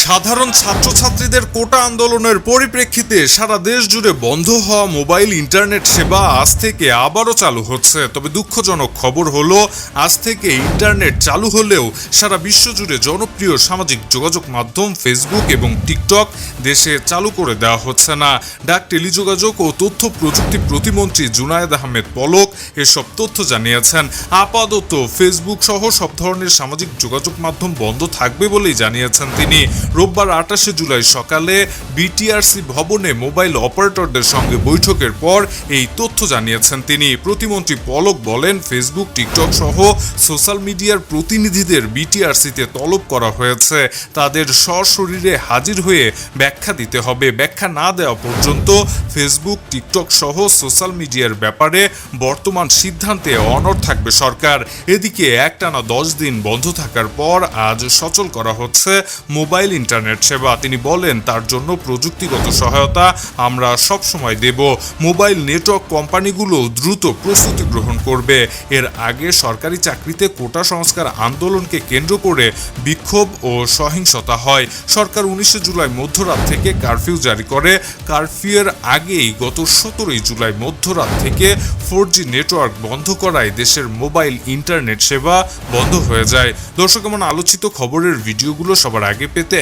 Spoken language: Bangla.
সাধারণ ছাত্রছাত্রীদের কোটা আন্দোলনের পরিপ্রেক্ষিতে সারা দেশ জুড়ে বন্ধ হওয়া মোবাইল ইন্টারনেট সেবা আজ থেকে আবারও চালু হচ্ছে। তবে দুঃখজনক খবর হলো, আজ থেকে ইন্টারনেট চালু হলেও সারা বিশ্ব জুড়ে জনপ্রিয় সামাজিক যোগাযোগ মাধ্যম ফেসবুক এবং টিকটক দেশে চালু করে দেওয়া হচ্ছে না। ডাক টেলিযোগাযোগ ও তথ্য প্রযুক্তি প্রতিমন্ত্রী জুনায়েদ আহমেদ পলক এসব তথ্য জানিয়েছেন। আপাতত ফেসবুক সহ সব ধরনের সামাজিক যোগাযোগ মাধ্যম বন্ধ থাকবে বলেই জানিয়েছেন তিনি। রোববার আঠাশে জুলাই সকালে বিটিআরসি ভবনে মোবাইল অপারেটরদের সঙ্গে বৈঠকের পর এই তথ্য জানিয়েছেন তিনি। প্রতিমন্ত্রী পলক বলেন, ফেসবুক, টিকটক সহ সোশ্যাল মিডিয়ার প্রতিনিধিদের বিটিআরসিতে তলব করা হয়েছে। তাদের সশরীরে হাজির হয়ে ব্যাখ্যা দিতে হবে। ব্যাখ্যা না দেওয়া পর্যন্ত ফেসবুক, টিকটক সহ সোশ্যাল মিডিয়ার ব্যাপারে বর্তমান সিদ্ধান্তে অনড় থাকবে সরকার। এদিকে একটানা দশ দিন বন্ধ থাকার পর আজ সচল করা হচ্ছে মোবাইল ইন্টারনেট সেবা। তিনি বলেন, তার জন্য প্রযুক্তিগত সহায়তা আমরা সব সময় দেব। মোবাইল নেটওয়ার্ক কোম্পানিগুলো দ্রুত প্রস্তুতি গ্রহণ করবে। এর আগে সরকারি চাকরিতে কোটা সংস্কার আন্দোলনকে কেন্দ্র করে বিক্ষোভ ও সহিংসতা হয়। সরকার উনিশে জুলাই মধ্যরাত থেকে কারফিউ জারি করে। কারফিউয়ের আগেই গত সতেরোই জুলাই মধ্যরাত থেকে ফোর জি নেটওয়ার্ক বন্ধ করায় দেশের মোবাইল ইন্টারনেট সেবা বন্ধ হয়ে যায়। দর্শক, এমন আলোচিত খবরের ভিডিওগুলো সবার আগে পেতে